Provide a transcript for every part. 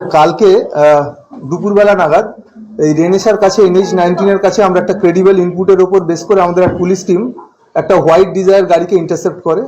কালকে দুপুরবেলা নাগাদ এই রেনেসার কাছে, এনএইচ নাইনটিনের কাছে আমরা একটা ক্রেডিবল ইনপুটের ওপর বেস করে আমাদের এক পুলিশ টিম একটা হোয়াইট ডিজায়ার গাড়িকে ইন্টারসেপ্ট করে।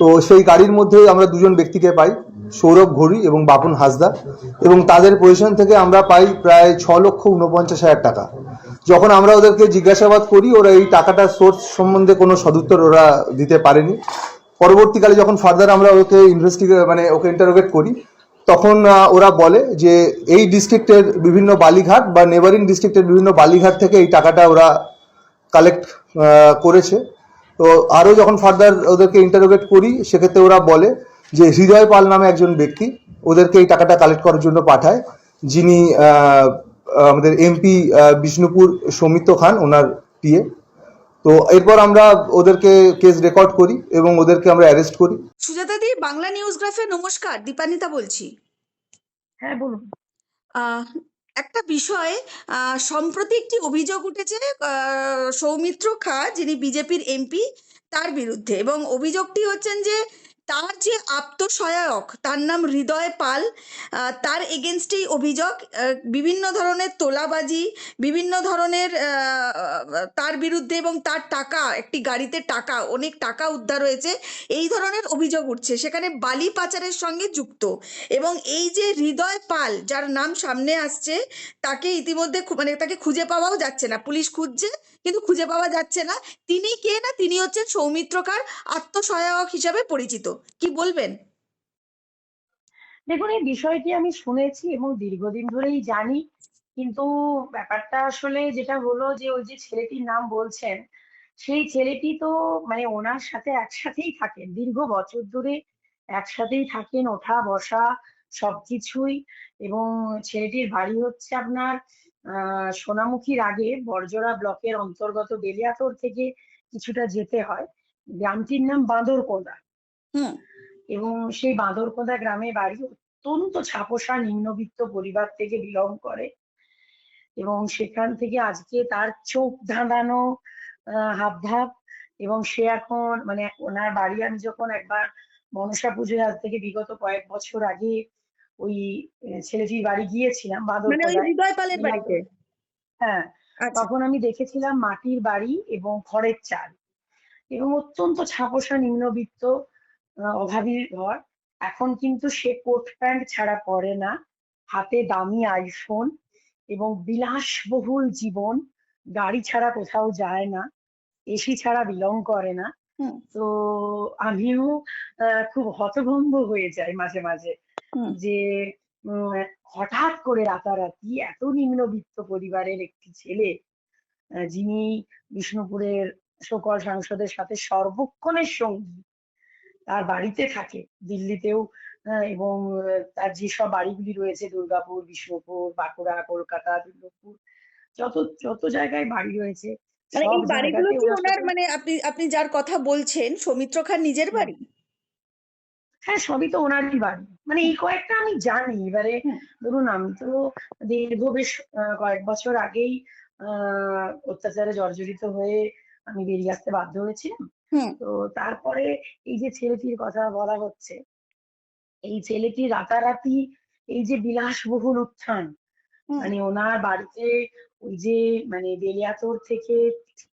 তো সেই গাড়ির মধ্যে আমরা দুজন ব্যক্তিকে পাই, সৌরভ ঘড়ি এবং বাপন হাসদা এবং তাদের পজিশন থেকে আমরা পাই প্রায় ছ লক্ষ উনপঞ্চাশ হাজার টাকা। যখন আমরা ওদেরকে জিজ্ঞাসাবাদ করি, ওরা এই টাকাটার সোর্স সম্বন্ধে কোনো সদুত্তর ওরা দিতে পারেনি। পরবর্তীকালে যখন ফার্দার আমরা ওকে ইনভেস্টিগেট মানে ওকে ইন্টারোগেট করি তখন ওরা বলে যে এই ডিস্ট্রিক্টের বিভিন্ন বালিঘাট বা নেবারিং ডিস্ট্রিক্টের বিভিন্ন বালিঘাট থেকে এই টাকাটা ওরা কালেক্ট করেছে। তো আরও যখন ফার্দার ওদেরকে ইন্টারোগেট করি, সেক্ষেত্রে ওরা বলে যে হৃদয় পাল নামে একজন ব্যক্তি ওদেরকে এই টাকাটা কালেক্ট করার জন্য পাঠায়। যিনি আমাদের এমপি বিষ্ণুপুর সৌমিত্র খান, ওনার পিএ তো এরপর আমরা ওদেরকে কেস রেকর্ড করি এবং ওদেরকে আমরা অ্যারেস্ট করি। সুজাতা দি বাংলা নিউজ গ্রাফে নমস্কার দীপানিতা বলছি। হ্যাঁ বলুন। আহ, একটা বিষয়ে আহ, সম্প্রতি একটি অভিযোগ উঠেছে আহ, সৌমিত্র খা যিনি বিজেপির এমপি তার বিরুদ্ধে। এবং অভিযোগটি হচ্ছেন যে তার যে আত্মসহায়ক, তার নাম হৃদয় পাল তার এগেনস্টেই অভিযোগ বিভিন্ন ধরনের তোলাবাজি, বিভিন্ন ধরনের তার বিরুদ্ধে এবং তার টাকা, একটি গাড়িতে টাকা, অনেক টাকা উদ্ধার হয়েছে, এই ধরনের অভিযোগ উঠছে। সেখানে বালি পাচারের সঙ্গে যুক্ত। এবং এই যে হৃদয় পাল, যার নাম সামনে আসছে, তাকে ইতিমধ্যে মানে তাকে খুঁজে পাওয়াও যাচ্ছে না। পুলিশ খুঁজছে, কিন্তু খুঁজে পাওয়া যাচ্ছে না। তিনি কে না? তিনি হচ্ছেন সৌমিত্রকার আত্মসহায়ক হিসাবে পরিচিত। কি বলবেন? দেখুন, এই বিষয়টি আমি শুনেছি এবং দীর্ঘদিন ধরেই জানি। কিন্তু ব্যাপারটা আসলে যেটা হলো যে, ওই যে ছেলেটির নাম বলছেন, সেই ছেলেটি তো মানে ওনার সাথে একসাথেই থাকেন। দীর্ঘ বছর ধরে একসাথেই থাকেন, ওঠা, বসা, সবকিছুই। এবং ছেলেটির বাড়ি হচ্ছে আপনার সোনামুখীর আগে বরজোড়া ব্লকের অন্তর্গত বেলিয়াতোড় থেকে কিছুটা যেতে হয়। গ্রামটির নাম বাঁদরকোঁদা হুম। এবং সেই বাঁদরকোঁদা গ্রামে বাড়ি অত্যন্ত ছাপোষা নিম্নবিত্ত পরিবার থেকে বিলং করে। এবং সেখান থেকে আজকে তার চোখ ধাঁধানো আহ, হাবভাব এবং সে এখন মানে ওনার বাড়ি আমি যখন একবার মনসা পুজোয় আজ থেকে বিগত কয়েক বছর আগে ওই ছেলেটির বাড়ি গিয়েছিলাম মানে ওই বাঁদরকোঁদায় হৃদয় পালের বাড়িতে? হ্যাঁ আচ্ছা। তখন আমি দেখেছিলাম মাটির বাড়ি এবং খড়ের চাল। এবং অত্যন্ত ছাপোষা নিম্নবিত্ত আহ, অভাবী ঘর। এখন কিন্তু সে কোট প্যান্ট ছাড়া পরে না। হাতে দামি আইফোন এবং বিলাসবহুল জীবন। গাড়ি ছাড়া কোথাও যায় না। এসি ছাড়া বিলং করে না। তো আমিও খুব হতভম্ব হয়ে যাই মাঝে মাঝে। যে হঠাৎ করে রাতারাতি এত নিম্নবিত্ত পরিবারের একটি ছেলে যিনি বিষ্ণুপুরের সকল সাংসদের সাথে সর্বক্ষণের সঙ্গী তার বাড়িতে থাকে দিল্লিতেও এবং তার যেসব বাড়িগুলি রয়েছে দুর্গাপুর বিষ্ণুপুর বাঁকুড়া কলকাতা দুর্গাপুর যত যত জায়গায় বাড়ি রয়েছে মানে এই বাড়িগুলো কি ওনার মানে আপনি আপনি যার কথা বলছেন সৌমিত্র খান নিজের বাড়ি? হ্যাঁ সবই তো ওনারই বাড়ি। মানে এই কয়েকটা আমি জানি এবারে ধরুন আমি তো দীর্ঘ বেশ কয়েক বছর আগেই আহ অত্যাচারে জর্জরিত হয়ে আমি বেরিয়ে আসতে বাধ্য হয়েছিলাম। তো তারপরে এই যে ছেলেটির কথা বলা হচ্ছে এই ছেলেটি রাতারাতি এই যে বিলাসবহুল উত্থান মানে ওনার বাড়িতে ওই যে মানে বেলিয়াতোড় থেকে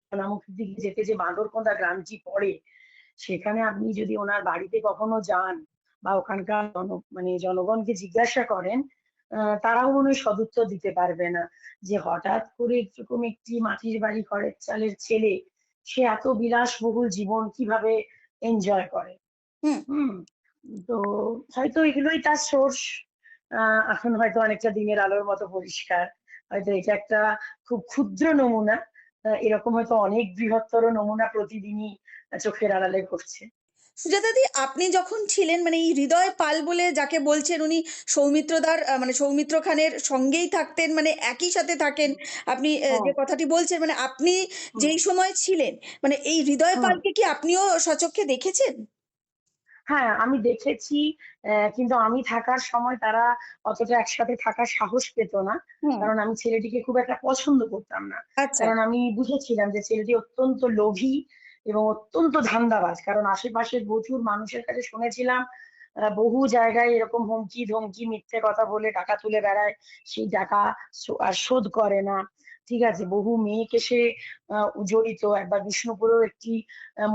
সোনামুখীর দিকে যেতে যে বাঁদরকোঁদা গ্রামটি পড়ে সেখানে আপনি যদি ওনার বাড়িতে কখনো যান বা ওখানকার জন মানে জনগণকে জিজ্ঞাসা করেন আহ, তারাও মনে হয় সদুত্তর দিতে পারবে না যে হঠাৎ করে এরকম একটি মাটির বাড়ি ঘরের চালের ছেলে সে এত বিলাসবহুল জীবন কীভাবে এনজয় করে? হুম। তো হয়তো এগুলোই তার সোর্স আহ এখন হয়তো অনেকটা দিনের আলোর মতো পরিষ্কার। হয়তো এটা একটা খুব ক্ষুদ্র নমুনা এরকম হয়তো অনেক বৃহত্তর নমুনা প্রতিদিনই চোখের আড়ালে ঘটছে। সুজাতা দি আপনি যখন ছিলেন মানে এই হৃদয় পাল বলে যাকে বলছেন উনি সৌমিত্রদার মানে সৌমিত্র খানের সঙ্গেই থাকতেন মানে একই সাথে থাকেন আপনি যে কথাটি বলছেন মানে আপনি যেই সময় ছিলেন মানে এই হৃদয় পালকে কি আপনিও সচক্ষে দেখেছেন? হ্যাঁ আমি দেখেছি কিন্তু আমি থাকার সময় তারা অতটা একসাথে থাকার সাহস পেত না কারণ আমি ছেলেটিকে খুব একটা পছন্দ করতাম না। আচ্ছা। কারণ আমি বুঝেছিলাম যে ছেলেটি অত্যন্ত লোভী এবং অত্যন্ত ধান্দাবাজ। কারণ আশেপাশের প্রচুর মানুষের কাছে শুনেছিলাম বহু জায়গায় এরকম হুমকি ধমকি, মিথ্যে কথা বলে টাকা তুলে বেড়ায়, সেই টাকা আর শোধ করে না। ঠিক আছে, বহু মেয়েকে সে জড়িত। একবার বিষ্ণুপুরেও একটি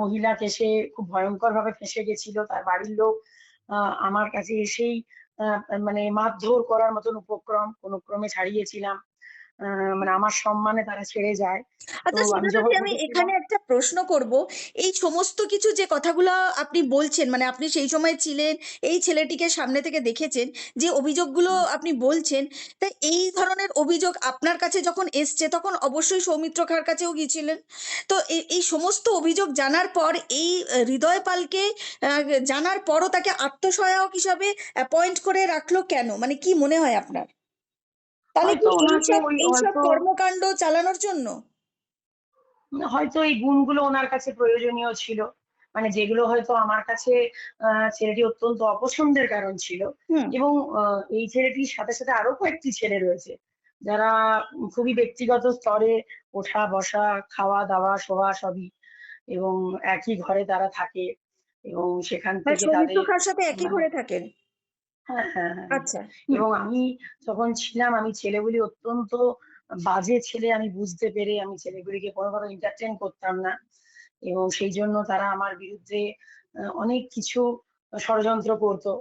মহিলাকে সে খুব ভয়ঙ্কর ভাবে ফেঁসে গেছিল। তার বাড়ির লোক আমার কাছে এসেই মানে মারধর করার মতন উপক্রম, কোনো ক্রমে ছাড়িয়েছিলাম। মানে আমার সম্মানে তারা ছেড়ে যায়। আচ্ছা আমি এখানে একটা প্রশ্ন করব। এই সমস্ত কিছু যে কথাগুলো আপনি বলছেন মানে আপনি সেই সময় ছিলেন এই ছেলেটিকে সামনে থেকে দেখেছেন যে অভিযোগগুলো আপনি বলছেন তা এই ধরনের অভিযোগ আপনার কাছে যখন এসছে তখন অবশ্যই সৌমিত্র খাঁর কাছেও গিয়েছিলেন। তো এই সমস্ত অভিযোগ জানার পর এই হৃদয় পালকে জানার পরও তাকে আত্মসহায়ক হিসাবে অ্যাপয়েন্ট করে রাখল কেন? মানে কি মনে হয় আপনার? তাহলে কি এইসব এইসব কর্মকাণ্ড চালানোর জন্য? হয়তো এই গুণগুলো ওনার কাছে প্রয়োজনীয় ছিল। মানে যেগুলো হয়তো আমার কাছে আহ, ছেলেটি অত্যন্ত অপছন্দের কারণ ছিল। এবং এই ছেলেটির সাথে সাথে আরও কয়েকটি ছেলে রয়েছে। যারা খুবই ব্যক্তিগত স্তরে ওঠা বসা খাওয়া দাওয়া শোয়া সবই। এবং একই ঘরে তারা থাকে। এবং সেখান মানে থেকে তাদের সাথে একই মানে ঘরে থাকেন? হ্যাঁ হ্যাঁ হ্যাঁ আচ্ছা। এবং আমি যখন ছিলাম আমি ছেলেগুলি অত্যন্ত বাজে ছেলে আমি বুঝতে পেরে আমি ছেলেগুলিকে কোনো কোনোভাবে এন্টারটেন করতাম না। এবং সেই জন্য তারা আমার বিরুদ্ধে অনেক কিছু ষড়যন্ত্র করতো।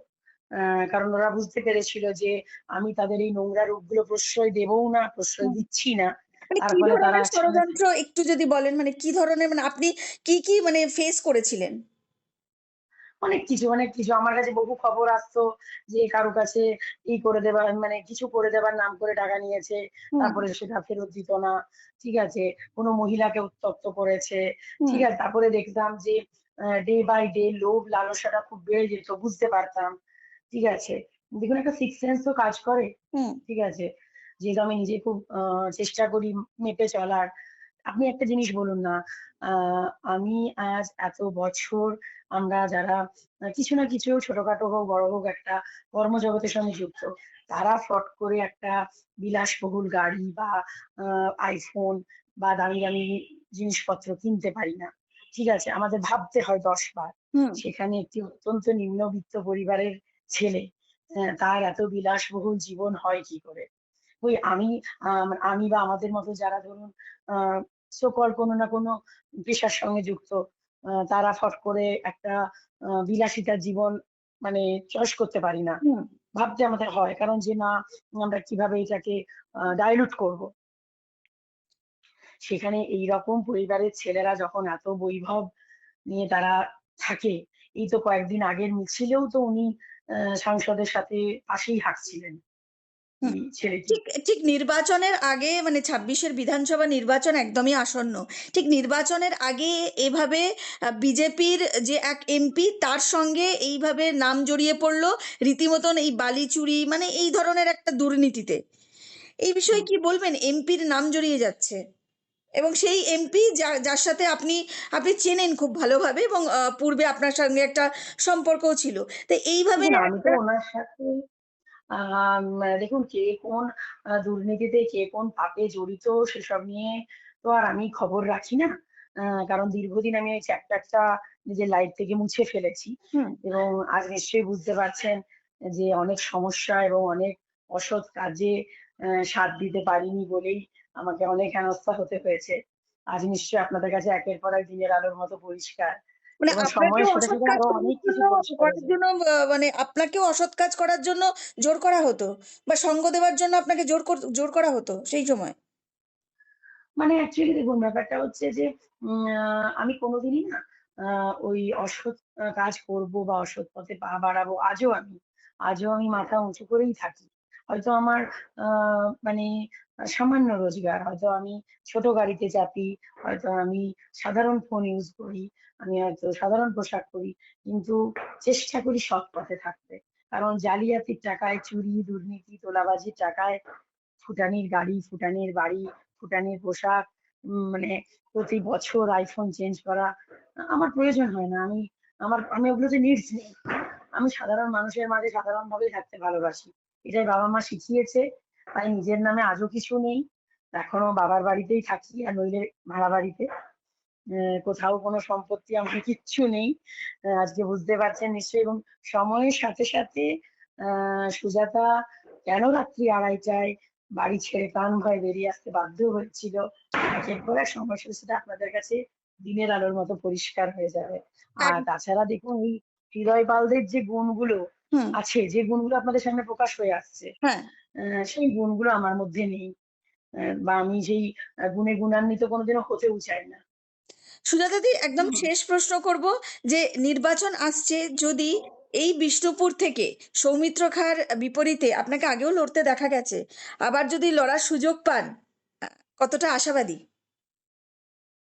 আহ, কারণ ওরা বুঝতে পেরেছিল যে আমি তাদের এই নোংরা রূপগুলো প্রশ্রয় দেবও না প্রশ্রয় দিচ্ছি না। মানে ষড়যন্ত্র একটু যদি বলেন মানে কি ধরনের মানে আপনি কি কি মানে ফেস করেছিলেন? অনেক কিছু অনেক কিছু। আমার কাছে বহু খবর আসতো যে কারও কাছে এই করে দেবার মানে কিছু করে দেবার নাম করে টাকা নিয়েছে তারপরে সেটা ফেরত দিত না ঠিক আছে? কোনো মহিলাকে উত্তক্ত করেছে ঠিক আছে? তারপরে দেখতাম যে ডে বাই ডে লোভ লালসাটা খুব বেড়ে যেত বুঝতে পারতাম ঠিক আছে? দেখুন একটা সিক্স সেন্স তো কাজ করে ঠিক আছে? যেহেতু আমি নিজে খুব আহ, চেষ্টা করি মেপে চলার আপনি একটা জিনিস বলুন না আহ, আমি আজ এত বছর আমরা যারা কিছু না কিছু ছোটখাটো হোক বড় হোক একটা কর্মজগতের সঙ্গে যুক্ত তারা ফট করে একটা বিলাসবহুল গাড়ি বা আইফোন বা দামি দামি জিনিসপত্র কিনতে পারি না। ঠিক আছে আমাদের ভাবতে হয় দশ বার। সেখানে একটি অত্যন্ত নিম্নবিত্ত পরিবারের ছেলে আহ, তার এত বিলাসবহুল জীবন হয় কি করে? ওই আমি আম, আমি বা আমাদের মতো যারা ধরুন সকল কোনো না কোনো পেশার সঙ্গে যুক্ত তারা ফট করে একটা আহ, বিলাসিতার জীবন মানে চয়েস করতে পারি না। ভাবতে আমাদের হয় কারণ যে না আমরা কীভাবে এটাকে ডাইলুট করব? সেখানে এইরকম পরিবারের ছেলেরা যখন এত বৈভব নিয়ে তারা থাকে এই তো কয়েকদিন আগের মিছিলেও তো উনি আহ, সাংসদের সাথে পাশেই এই ছেলেটি ঠিক ঠিক নির্বাচনের আগে মানে ছাব্বিশের বিধানসভা নির্বাচন একদমই আসন্ন। ঠিক নির্বাচনের আগে এভাবে বিজেপির যে এক এমপি তার সঙ্গে এইভাবে নাম জড়িয়ে পড়ল রীতিমতন এই বালি চুরি মানে এই ধরনের একটা দুর্নীতিতে। এই বিষয়ে কি বলবেন? এমপির নাম জড়িয়ে যাচ্ছে। এবং সেই এমপি যার সাথে আপনি আপনি চেনেন খুব ভালোভাবে এবং পূর্বে আপনার সঙ্গে একটা সম্পর্কও ছিল। তো এইভাবে আমি তো ওনার সাথে আম, দেখুন কে কোন দুর্নীতিতে কে কোন পাপে জড়িত সেসব নিয়ে তো আর আমি খবর রাখি না। কারণ দীর্ঘদিন আমি এই চ্যাপ্টারটা নিজের লাইফ থেকে মুছে ফেলেছি। এবং আজ নিশ্চয়ই বুঝতে পারছেন যে অনেক সমস্যা এবং অনেক অসৎ কাজে সাথ দিতে পারিনি বলেই আমাকে অনেক হেনস্থা হতে হয়েছে। আজ নিশ্চয়ই আপনাদের কাছে একের পর এক দিনের আলোর মতো পরিষ্কার। মানে অসৎ কাজ করার জন্য মানে আপনাকেও অসৎ কাজ করার জন্য জোর করা হতো বা সঙ্গ দেওয়ার জন্য আপনাকে জোর জোর করা হতো সেই সময়? মানে অ্যাকচুয়ালি দেখুন ব্যাপারটা হচ্ছে যে আমি কোনোদিনই না ওই অসৎ কাজ করব বা অসৎ পথে পা বাড়াবো আজও আমি আজও আমি মাথা উঁচু করেই থাকি। হয়তো আমার আহ, মানে সামান্য রোজগার হয়তো আমি ছোট গাড়িতে চাপি হয়তো আমি সাধারণ ফোন ইউজ করি আমি হয়তো সাধারণ পোশাক পরি, কিন্তু চেষ্টা করি সৎ পথে থাকতে। কারণ জালিয়াতির টাকায় চুরি, দুর্নীতি, তোলাবাজির টাকায় ফুটানির গাড়ি, ফুটানির বাড়ি, ফুটানির পোশাক মানে প্রতি বছর আইফোন চেঞ্জ করা, আমার প্রয়োজন হয় না। আমি, আমার, আমি ওগুলোতে নিডস নেই। আমি সাধারণ মানুষের মাঝে সাধারণ ভাবেই থাকতে ভালোবাসি। এটাই বাবা মা শিখিয়েছে, তাই নিজের নামে আজও কিছু নেই। এখনও বাবার বাড়িতেই থাকি আর নইলে ভাড়া বাড়িতে। কোথাও কোনো সম্পত্তি আমার কিচ্ছু নেই। আজকে বুঝতে পারছেন নিশ্চয়ই। এবং সময়ের সাথে সাথে আহ, সুজাতা কেন রাত্রি আড়াইটায় বাড়ি ছেড়ে প্রাণ ভয় বেরিয়ে আসতে বাধ্য হয়েছিল? একের পর এক সাথে আপনাদের কাছে দিনের আলোর মতো পরিষ্কার হয়ে যাবে। আর তাছাড়া দেখুন এই হৃদয় পালদের যে গুণগুলো আছে যে গুণগুলো আপনাদের সামনে প্রকাশ হয়ে আসছে হ্যাঁ। আহ, সেই গুণগুলো আমার মধ্যে নেই। বা আমি সেই গুণে গুণান্বিত কোনোদিনও হতেও চাই না। সুজাতাদি একদম শেষ প্রশ্ন করব যে নির্বাচন আসছে যদি এই বিষ্ণুপুর থেকে সৌমিত্র খার বিপরীতে আপনাকে আগেও লড়তে দেখা গেছে আবার যদি লড়ার সুযোগ পান কতটা আশাবাদী?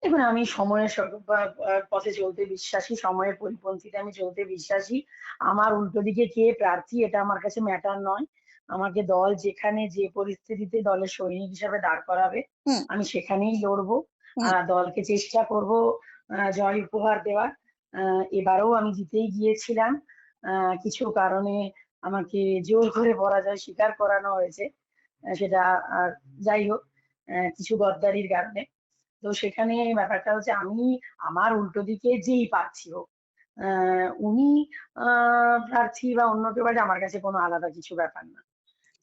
দেখুন আমি সময়ের পথে চলতে বিশ্বাসী সময়ের পরিপন্থীতে আমি চলতে বিশ্বাসী। আমার উল্টো দিকে কে প্রার্থী এটা আমার কাছে ম্যাটার নয়। আমাকে দল যেখানে যে পরিস্থিতিতে দলের সৈনিক হিসাবে দাঁড় করাবে আমি সেখানেই লড়বো। দলকে চেষ্টা করব জয় উপহার দেওয়ার। এবারেও আমি জিতেই গিয়েছিলাম। কিছু কারণে আমাকে জোর করে পরাজয় স্বীকার করানো হয়েছে। সেটা আর যাই হোক কিছু গদ্দারির কারণে। তো সেখানে ব্যাপারটা হচ্ছে আমি আমার উল্টো দিকে যেই প্রার্থী হোক উনি প্রার্থী বা অন্য কেউ আমার কাছে কোনো আলাদা কিছু ব্যাপার না।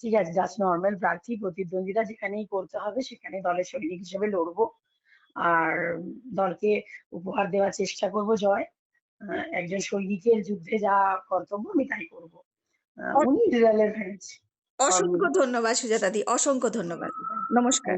ঠিক আছে জাস্ট নর্মাল প্রার্থী, প্রতিদ্বন্দ্বিতা যেখানেই করতে হবে, সেখানে দলের সৈনিক হিসেবে লড়বো। আর দলকে উপহার দেওয়ার চেষ্টা করব জয়। আহ, একজন সৈনিকের যুদ্ধে যা কর্তব্য আমি তাই করব। উনি রিয়ালের অসংখ্য ধন্যবাদ সুজাতাদি অসংখ্য ধন্যবাদ। নমস্কার।